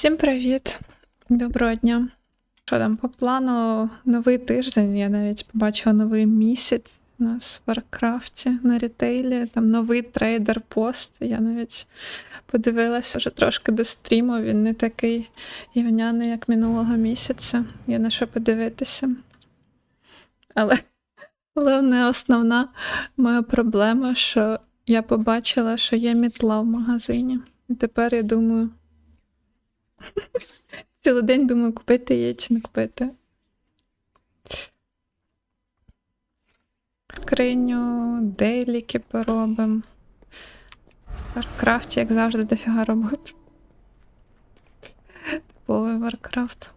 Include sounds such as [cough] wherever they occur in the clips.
Всім привіт! Доброго дня. Що там по плану новий тиждень? Я навіть побачила новий місяць у нас в Варкрафті на рітейлі. Там новий трейдер пост. Я навіть подивилася вже трошки до стріму. Він не такий гівняний, як минулого місяця. Є на що подивитися. Але, але не основна моя проблема, що я побачила, що є мітла в магазині. І тепер я думаю. [laughs] Цілий день думаю, купити її чи не купити. Скриню, дейліки поробимо. В Варкрафті, як завжди, дофіга робот. Типовий Варкрафт.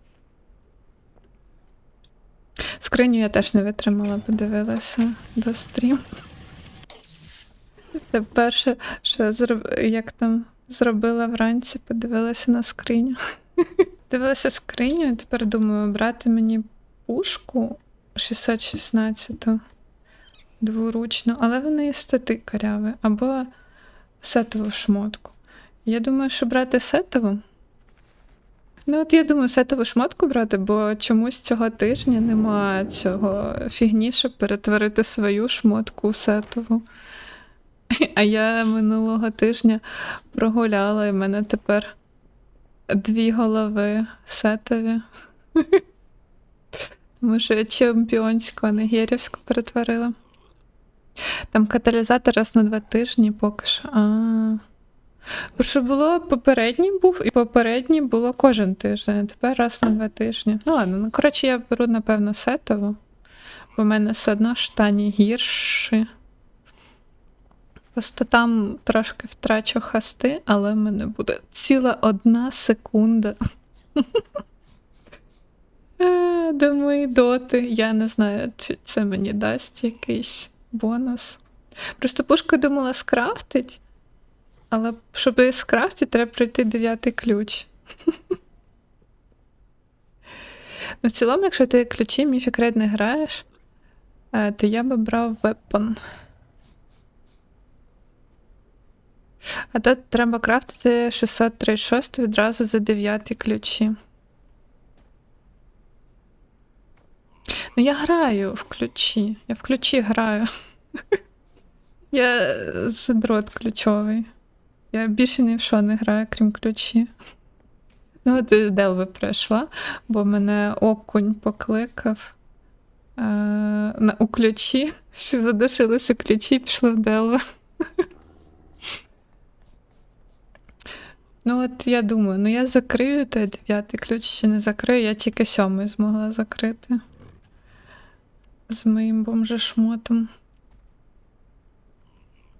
Скриню я теж не витримала, подивилася до стрім. Це перше, що зроб... як там зробила вранці, подивилася на скриню. [laughs] Дивилася скриню, і тепер думаю, брати мені пушку 616 дворучну, але вони є стати каряви, або сетову шмотку. Я думаю, що брати сетову. Ну, от я думаю, сетову шмотку брати, бо чомусь цього тижня немає цього фігні, щоб перетворити свою шмотку у сетову. [laughs] А я минулого тижня прогуляла, і в мене тепер дві голови сетові. [laughs] Тому що я чемпіонську, а не герівську перетворила. Там каталізатор раз на два тижні поки що. Бо що було попередній був, і попередній було кожен тиждень, а тепер раз на два тижні. Ну ладно, ну коротше, я беру, напевно, сетову, бо в мене все одно штані гірші. Просто там трошки втрачу хасти, але в мене буде ціла одна секунда. [laughs] Е, До моєї доти. Я не знаю, чи це мені дасть якийсь бонус. Просто пушку думала скрафтить, але щоб її скрафтити, треба пройти дев'ятий ключ. [laughs] Ну, в цілому, якщо ти ключі міфікред не граєш, е, то я би брав вепон. А тут треба крафтити 636 відразу за 9 ключі. Ну, я граю в ключі. Я в ключі граю. [laughs] Я задрот ключовий. Я більше ні в що не граю, крім ключі. Ну, от і Делви прийшла, бо мене окунь покликав е, у ключі. [laughs] Всі задушились у ключі, пішли в Делви. [laughs] Ну, от я думаю, ну я закрию той дев'ятий ключ чи не закрию, я тільки сьомий змогла закрити. З моїм бомжешмотом.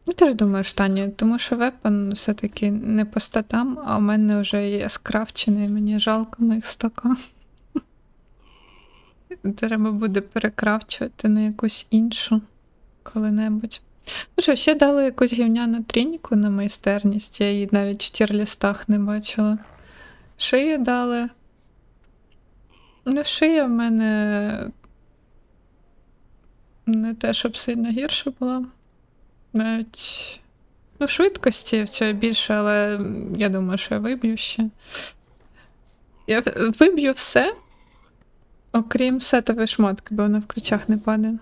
Я теж думаю, штані, тому що вепон все-таки не по статам, а у мене вже є скрафчений, мені жалко моїх стакан. Треба буде перекрафчувати на якусь іншу коли-небудь. Ну що, ще дали якусь гівняну трініку на майстерність, я її навіть в тірлістах не бачила. Шию дали. Ну, шия в мене не те, щоб сильно гірше була. Навіть. Ну, швидкості в цьому більше, але я думаю, що я виб'ю ще. Я виб'ю все, окрім сетової шмотки, бо вона в ключах не падає.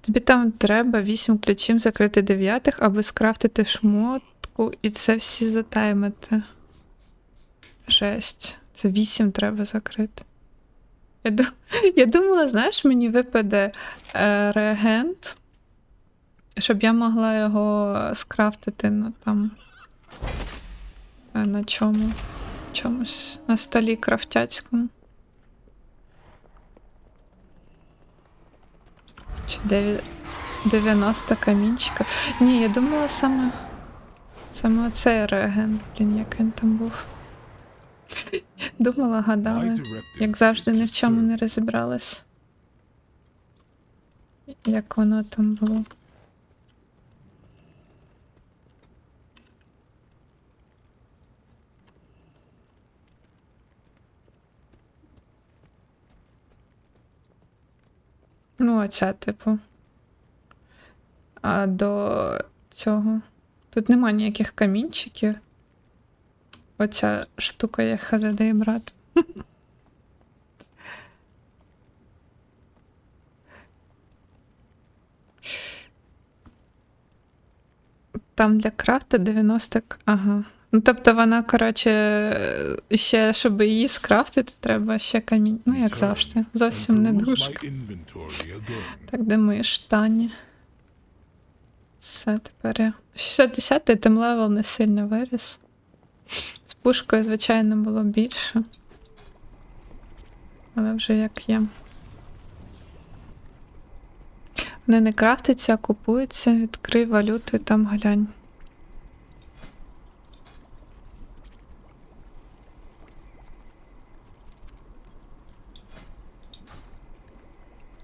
Тобі там треба 8 ключів закрити дев'ятих, аби скрафтити шмотку, і це всі затаймити. Жесть. Це 8 треба закрити. Я, ду... я думала, знаєш, мені випаде е, реагент, щоб я могла його скрафтити на там. е, На чому? Чомусь на столі крафтяцькому. Чи деві- 90 камінчика. Ні, я думала саме. Саме цей реген, блін, як він там був. [laughs] Думала, гадала. Як завжди, ні в чому не розібралась. Як воно там було. Ну, оця, типу. А до цього. Тут нема ніяких камінчиків. оця штука є і брат. Там для крафта 90. Ага. Ну, тобто вона, коротше, е, ще, щоб її скрафтити, треба ще камінь. Ну, як завжди. Зовсім не дуже. Так, де мої штані? Все, тепер я. 60-й тим левел не сильно виріс. З пушкою, звичайно, було більше. Але вже як є. Вони не крафтяться, а купуються. Відкрий валюту і там глянь.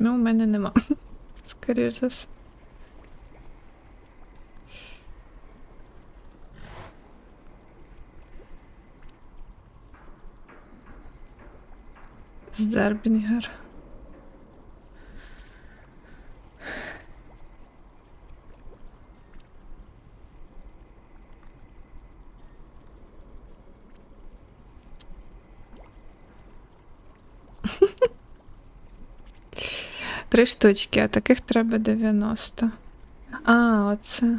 Ну, у мене нема. [laughs] Скоріше за все. Здербінгер. Три штучки, а таких треба 90. А, оце.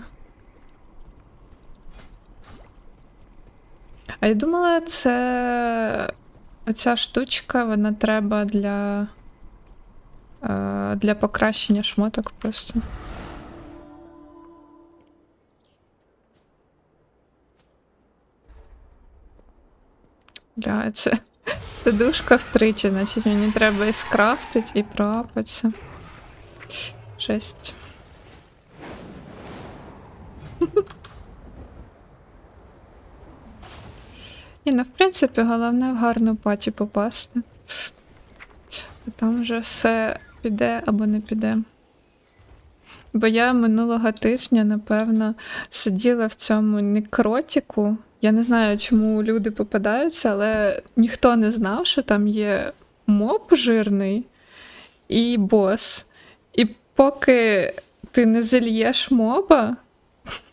А я думала, це оця штучка, вона треба для. е, Для покращення шмоток просто. Бля, це, це душка втричі, значить мені треба і скрафтить, і проапатися. Жесть. [laughs] Ні, ну в принципі, головне в гарну паті попасти. А там вже все піде або не піде. Бо я минулого тижня, напевно, сиділа в цьому некротіку. Я не знаю, чому люди попадаються, але ніхто не знав, що там є моб жирний і бос. І поки ти не зільєш моба,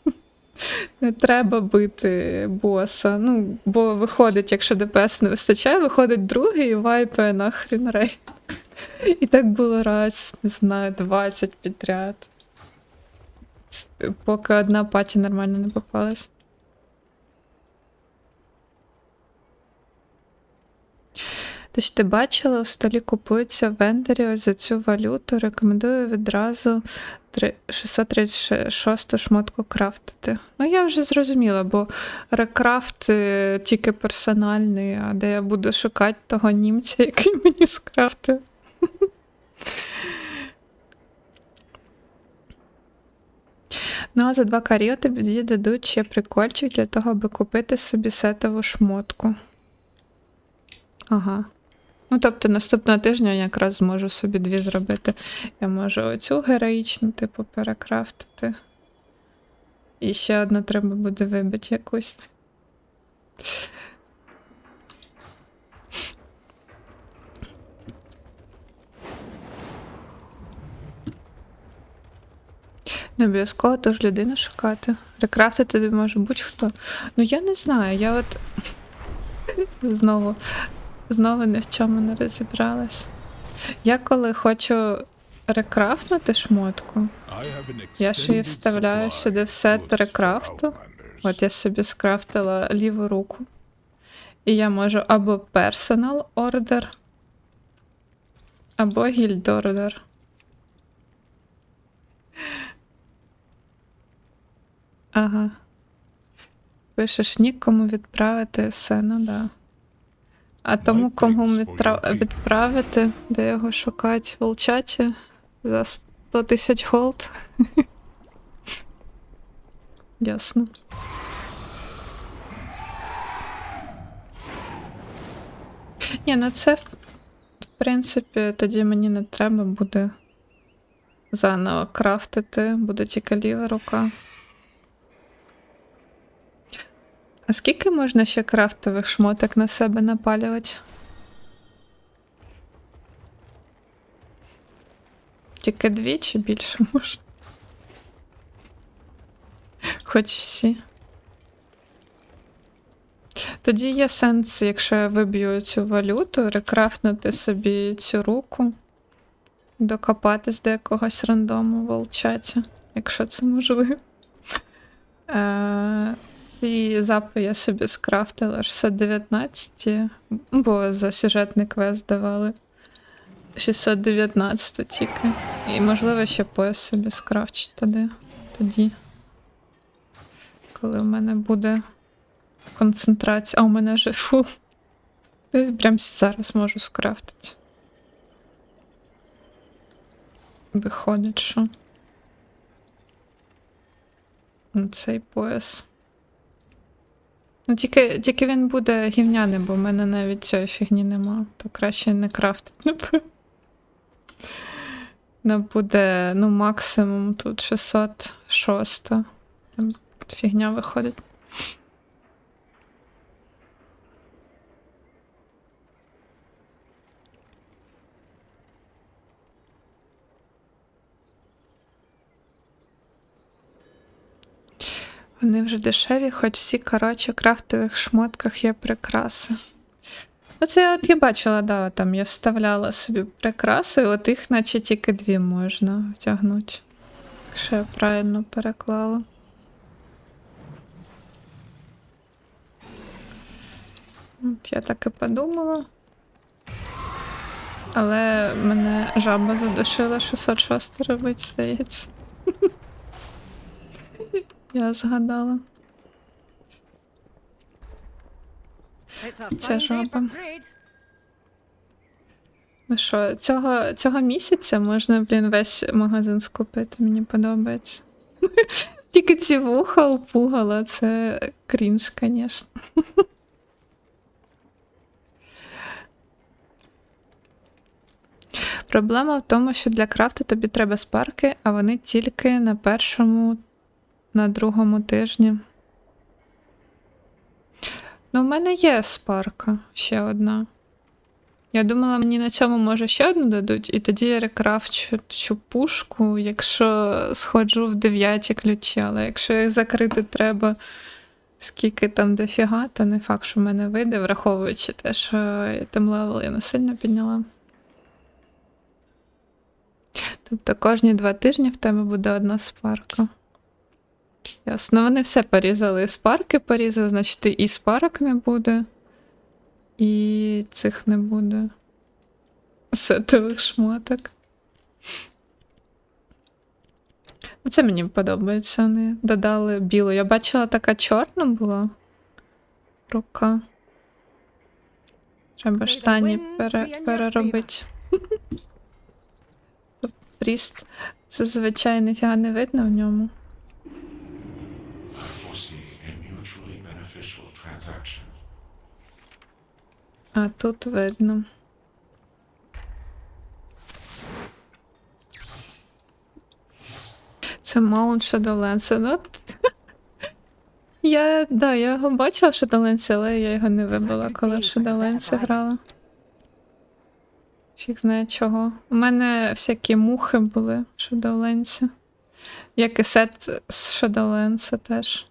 [laughs] не треба бити боса. Ну, бо виходить, якщо ДПС не вистачає, виходить другий і вайпає нахрін рей. І так було раз, не знаю, 20 підряд. Поки одна паті нормально не попалась. Ти ж ти бачила, у столі купується в вендорі ось за цю валюту. Рекомендую відразу три- 636 шмотку крафтити. Ну, я вже зрозуміла, бо рекрафт е, тільки персональний, а де я буду шукати того німця, який мені скрафтив. [laughs] Ну, а за два каріо тобі дадуть ще прикольчик для того, аби купити собі сетову шмотку. Ага. Ну, тобто наступного тижня я якраз зможу собі дві зробити. Я можу оцю героїчну, типу, перекрафтити. І ще одну треба буде вибити якусь. Не обов'язково тож людину шукати. Рекрафтити може будь-хто. Ну я не знаю, я от [laughs] знову, знову ні в чому не розібралась. Я коли хочу рекрафтнути шмотку, Я ж її вставляю сюди в сет рекрафту. от я собі скрафтила ліву руку, і я можу або personal order, або guild order. Ага. Пишеш нікому відправити все, ну да. А тому, кому відправити, де його шукати в волчаті за 100 тисяч голд. [laughs] Ясно. Ні, ну це, в принципі, тоді мені не треба буде заново крафтити, буде тільки ліва рука. А скільки можна ще крафтових шмоток на себе напалювати? Тільки дві чи більше можна? Хоч всі. Тоді є сенс, якщо я виб'ю цю валюту, рекрафнути собі цю руку, докопатись до якогось рандому волчаті, якщо це можливо. І запи я собі скрафтила 619, бо за сюжетний квест давали 619 тільки. І можливо ще пояс собі скрафчу тоді. тоді. Коли в мене буде концентрація. А у мене вже фул. Тобто прямо зараз можу скрафтити. Виходить, що. Цей пояс. Ну, тільки, тільки він буде гівняним, бо в мене навіть цієї фігні нема. То краще не крафтить, [laughs] напевно. Не буде, ну, максимум тут 606. Там фігня виходить. Вони вже дешеві, хоч всі, коротше, крафтових шмотках є прикраси. Оце от я бачила, да, там я вставляла собі прикраси, і от їх наче тільки дві можна втягнути. Якщо я правильно переклала. От я так і подумала. Але мене жаба задушила 606 робить, здається. Я згадала. Це жаба. Ну що, цього, цього місяця можна, блін, весь магазин скупити, мені подобається. [laughs] Тільки ці вуха опугала, це крінж, звісно. [laughs] Проблема в тому, що для крафту тобі треба спарки, а вони тільки на першому, на другому тижні. Ну, в мене є спарка ще одна. Я думала, мені на цьому може ще одну дадуть, і тоді я рекрафчу пушку, якщо сходжу в дев'яті ключі, але якщо їх закрити треба скільки там дофіга, то не факт, що в мене вийде, враховуючи те, що я там левел я не сильно підняла. Тобто кожні два тижні в тебе буде одна спарка. Ясно, вони все порізали. Спарки порізали, значить і спарок не буде, і цих не буде. Сетових шмоток. Оце мені подобається. Вони додали білу. Я бачила, така чорна була. Рука. Треба штані пере, переробити. Пріст. Зазвичай ніфіга не видно в ньому. А тут видно. Це Mount Shadowlands. Ну, [laughs] я, да, я його бачила в Shadowlands, але я його не вибила, коли в Shadowlands грала. Фіг знає чого. У мене всякі мухи були в Shadowlands. Як і сет з Shadowlands теж.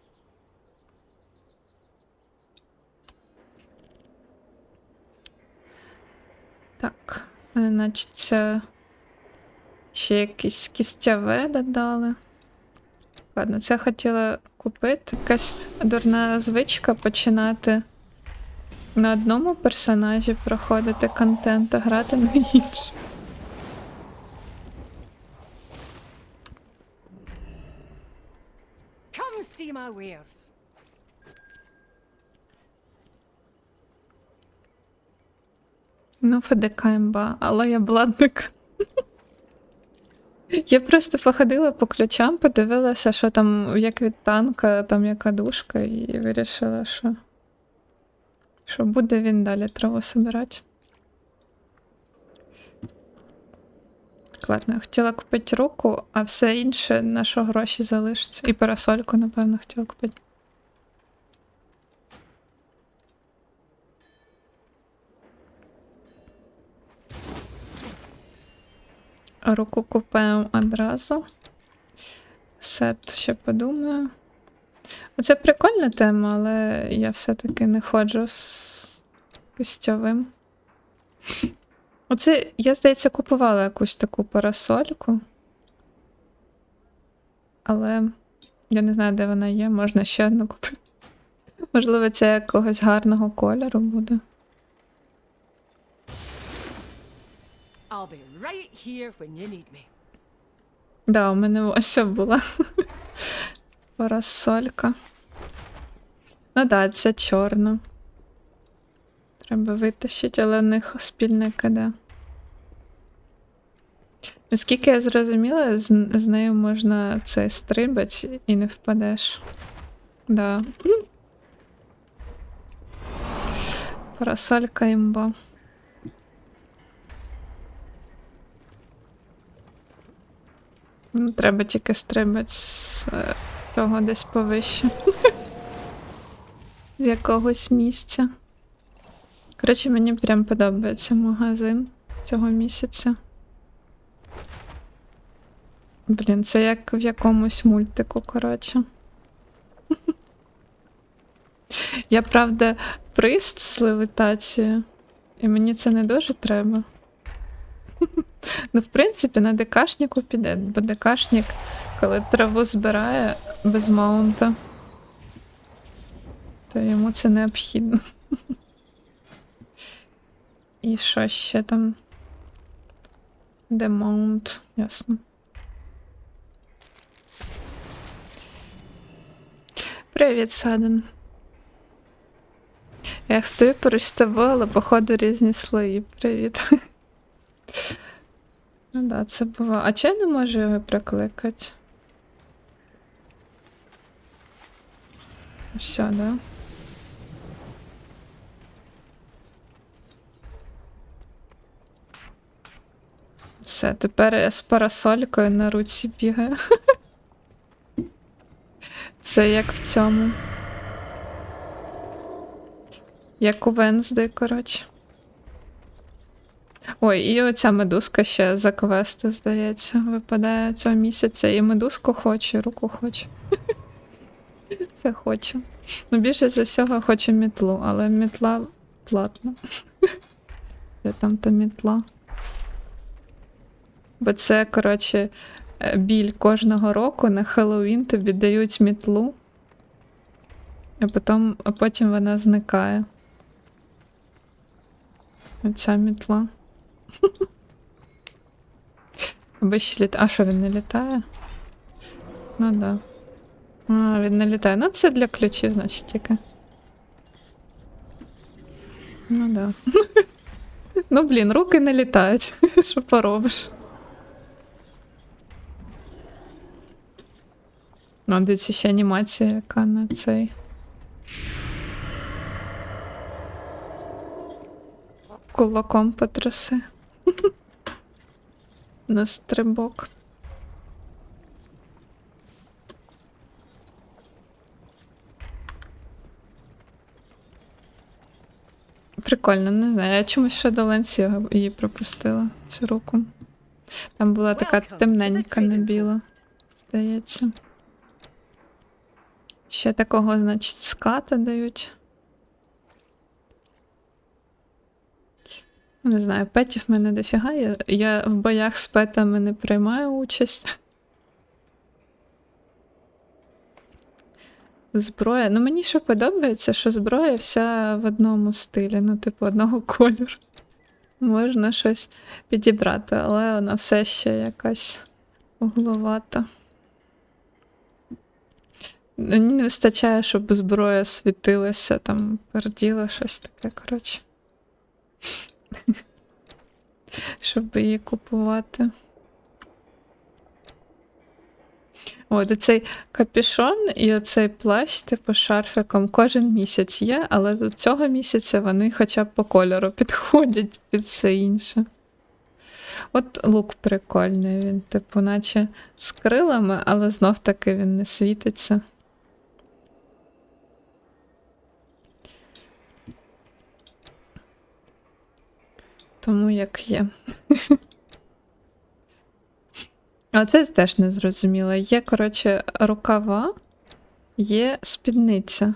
Так, е, значить, це ще якісь кістяве додали. Ладно, це хотіла купити. Якась дурна звичка починати на одному персонажі проходити контент, а грати на іншому. See my wares. Ну, ФДК імба, але я бладник. Я просто походила по ключам, подивилася, що там як від танка, там яка душка, і вирішила, що, що буде він далі траву собирати. Ладно, хотіла купити руку, а все інше на що гроші залишиться. І парасольку, напевно, хотіла купити. Руку купаємо одразу. Сет ще подумаю. Оце прикольна тема, але я все-таки не ходжу з костьовим. Оце, я, здається, купувала якусь таку парасольку. Але я не знаю, де вона є, можна ще одну купити. Можливо, це якогось гарного кольору буде. I'll be right here when you need me. Да, у мене ось була парасолька. Ну да, це чорна. Треба витащити, але в них спільне КД. Наскільки я зрозуміла, з, з нею можна це стрибати і не впадеш. Да. Парасолька імба. Треба тільки стрибати з е, того десь повище. [laughs] З якогось місця. Коротше, мені прям подобається магазин цього місяця. Блін, це як в якомусь мультику, коротше. [laughs] Я правда прист з левітацією, і мені це не дуже треба. [laughs] Ну, в принципі, на ДКшнику піде, бо ДКшник, коли траву збирає без маунта, то йому це необхідно. [laughs] І що ще там? Де маунт, ясно. Привіт, Саден. Я стою поруч з тобою, але походу різні слої. Привіт. [laughs] Ну да, це буває. А чи я не можу його прикликати? Що, да? Все, тепер я з парасолькою на руці бігаю. [laughs] Це як в цьому. Як у Венздей, коротше. Ой, і оця медузка ще за квести, здається, випадає цього місяця. І медузку хочу, і руку хочу. [laughs] Це хочу. Ну, більше за всього хочу мітлу, але мітла платна. [laughs] Де там та мітла? Бо це, коротше, е, біль кожного року на Хеллоуін тобі дають мітлу, а потім, а потім вона зникає. Оця мітла. Аби ще літ... А що він не літає? Ну да. А, він не літає. Ну, це для ключів, значить, тільки. Ну да. [laughs] ну, блін, руки не літають. [laughs] Що поробиш? Ну, дивіться, ще анімація, яка на цей. Кулаком потроси. На стрибок. Прикольно, не знаю. Я чомусь ще до Ленсі її пропустила, цю руку. Там була така темненька, не біла, здається. Ще такого, значить, ската дають. Не знаю, петів в мене дофіга. Я, я в боях з петами не приймаю участь. Зброя. Ну, мені що подобається, що зброя вся в одному стилі, ну, типу, одного [laughs] кольору. Можна щось підібрати, але вона все ще якась угловата. Мені не вистачає, щоб зброя світилася, там перділа щось таке, коротше. [laughs] Щоб її купувати. От оцей капюшон і оцей плащ, типу, шарфиком кожен місяць є, але до цього місяця вони хоча б по кольору [laughs] підходять під все інше. От лук прикольний, він, типу, наче з крилами, але знов таки він не світиться. Тому як є. [laughs] А це теж не зрозуміло. Є, коротше, рукава, Є спідниця.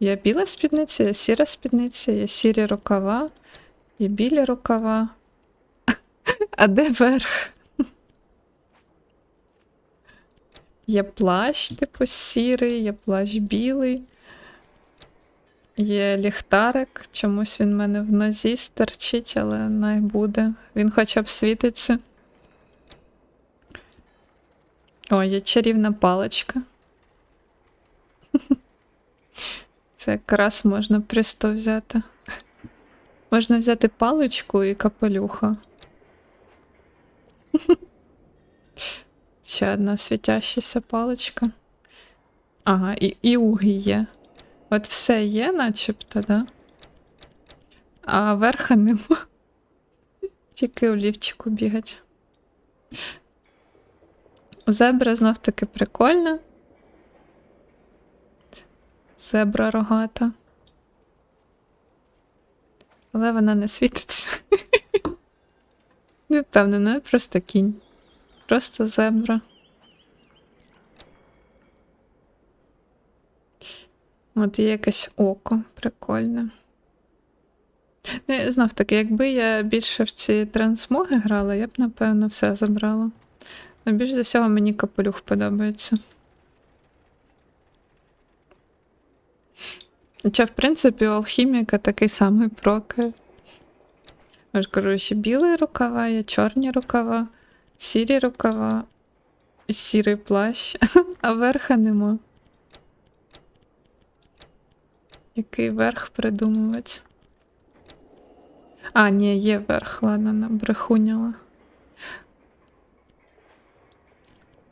Є біла спідниця, є сіра спідниця, є сірі рукава, є білі рукава. [laughs] А де верх? [laughs] Є плащ, типу, сірий, є плащ білий. Є ліхтарик, чомусь він в мене в нозі стерчить, але най буде. Він хоча б світиться. О, є чарівна паличка. [laughs] Це якраз можна присто взяти. Можна взяти паличку і капелюха. [laughs] Ще одна світящася паличка. Ага, і, і уги є. От все є, начебто, да? А верха нема. Тільки у лівчику бігать. Зебра знов таки прикольна. Зебра рогата. Але вона не світиться. [laughs] Не впевнена, просто кінь. Просто зебра. От є якесь око прикольне. Ну, знов таки, якби я більше в ці трансмоги грала, я б, напевно, все забрала. Ну, більш за всього мені капелюх подобається. Хоча, в принципі, у алхіміка такий самий прокає. Я ж кажу, ще білі рукава, є чорні рукава, сірі рукава, сірий плащ, [laughs] а верха нема. Який верх придумувати? А, ні, є верх, ладно, набрехуняла.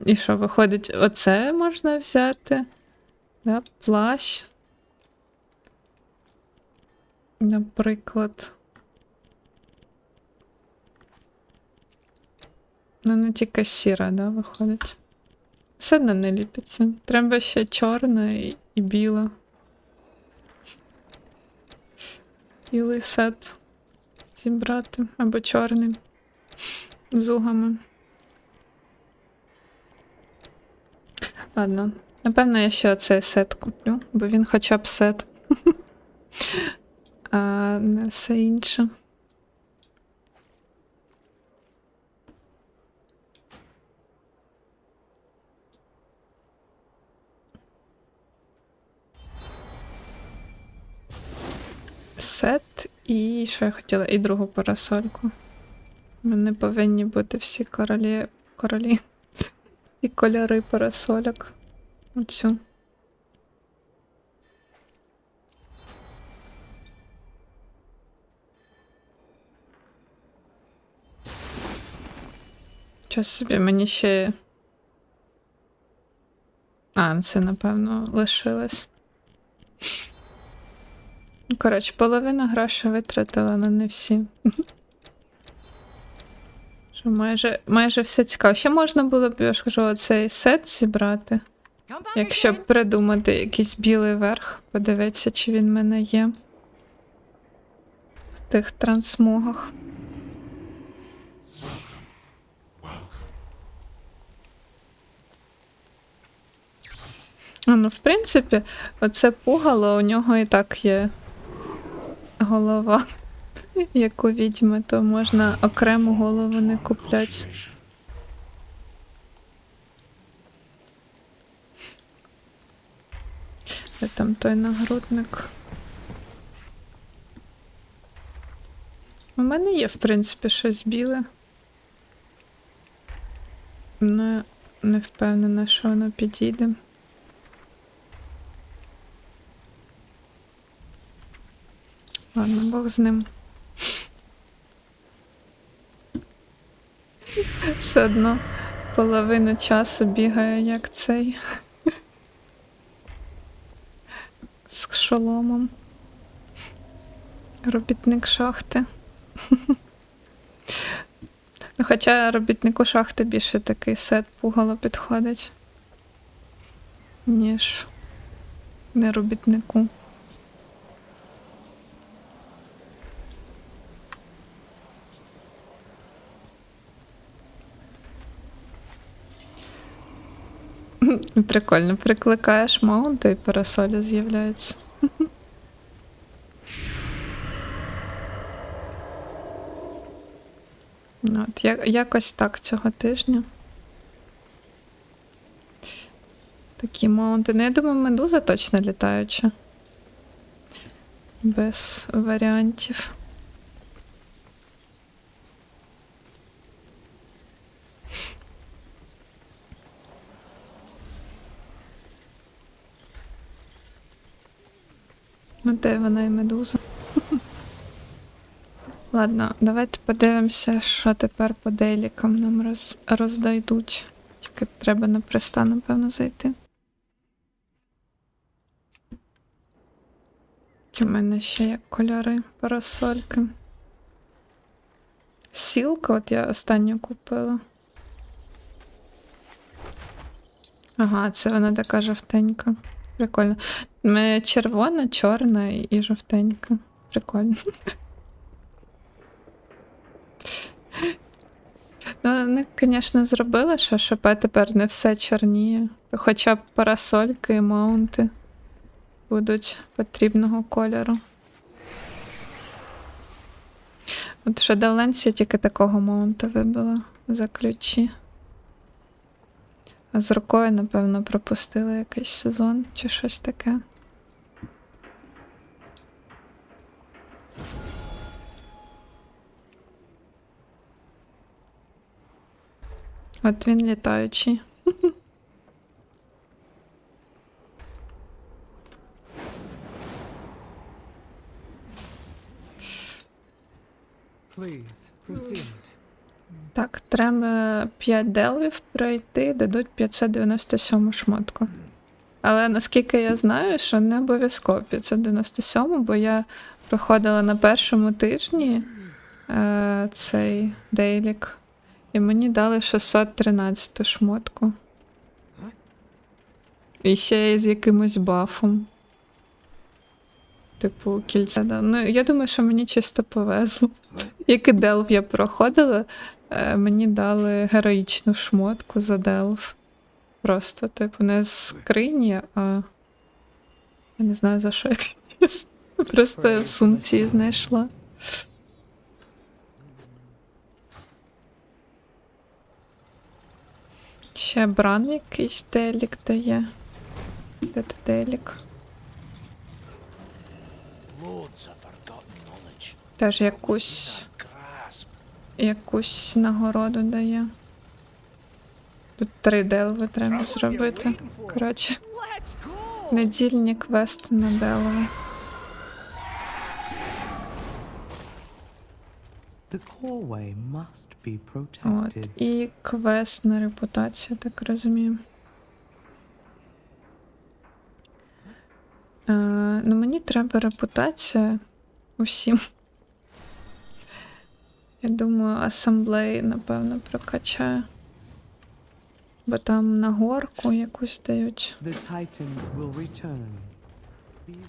І що, виходить, оце можна взяти? Да, плащ. Наприклад. Ну, не тільки сіра, да, виходить. Все одно не ліпиться. Треба ще чорна і, і біла. Білий сет зібрати або чорний з угами. Ладно, напевно, я ще оцей сет куплю, бо він хоча б сет. [laughs] А не все інше. Сет і що я хотіла? І другу парасольку. Вони повинні бути всі королі. королі. І кольори парасольок. Оцю. Час собі мені ще. А, це, напевно, лишилось. Коротше, половина грошей витратила, але не всі. [laughs] Що майже, майже все цікаво. Ще можна було б, я ж кажу, оцей сет зібрати. Якщо б придумати якийсь білий верх, подивитися, чи він в мене є. В тих трансмогах. А, ну, в принципі, оце пугало, у нього і так є голова, як у відьми, то можна окрему голову не купляти. Де там той нагрудник? У мене є, в принципі, щось біле. Не, не впевнена, що воно підійде. Ладно, Бог з ним. Все одно половину часу бігає як цей. З шоломом. Робітник шахти. Ну, Хоча робітнику шахти більше такий сет пугало підходить, ніж не робітнику. [laughs] Прикольно, прикликаєш маунти і парасолі з'являються. [laughs] Ну, От, я, якось так цього тижня. Такі маунти. Ну, я думаю, медуза точно літаюча. Без варіантів. Ну, де вона і медуза? [laughs] Ладно, давайте подивимося, що тепер по дейлікам нам роз... роздайдуть. Тільки треба на приста, напевно, зайти. В мене ще є кольори парасольки. Сілка, от я останню купила. Ага, це вона така жовтенька. Прикольно. Мене червона, чорна і жовтенька. Прикольно. Ну, вони, звісно, зробили, що ШП тепер не все чорніє. Хоча б парасольки і маунти будуть потрібного кольору. От в тільки такого маунта вибила за ключі. З рукою, напевно, пропустили якийсь сезон чи щось таке. От він літаючий. Please proceed. Так, треба 5 делвів пройти, дадуть 597 шмотку. Але наскільки я знаю, що не обов'язково 597, бо я проходила на першому тижні е, цей дейлік, і мені дали 613 шмотку. І ще з якимось бафом. Типу, кільця. Да. Ну, я думаю, що мені чисто повезло. Як делв я проходила, мені дали героїчну шмотку за делв. Просто, типу, не з скрині, а. Я не знаю за що, якщо чесно. [laughs] Просто в сумці знайшла. Ще бран якийсь делік дає. Де ти делік? Теж якусь. Якусь нагороду дає. Тут три делви треба зробити. Коротше, недільні квести на делви. От. І квест на репутацію, так розумію. Е, ну, мені треба репутація усім. Я думаю, асамблеї, напевно, прокачаю. Бо там на горку якусь дають. The titans will return.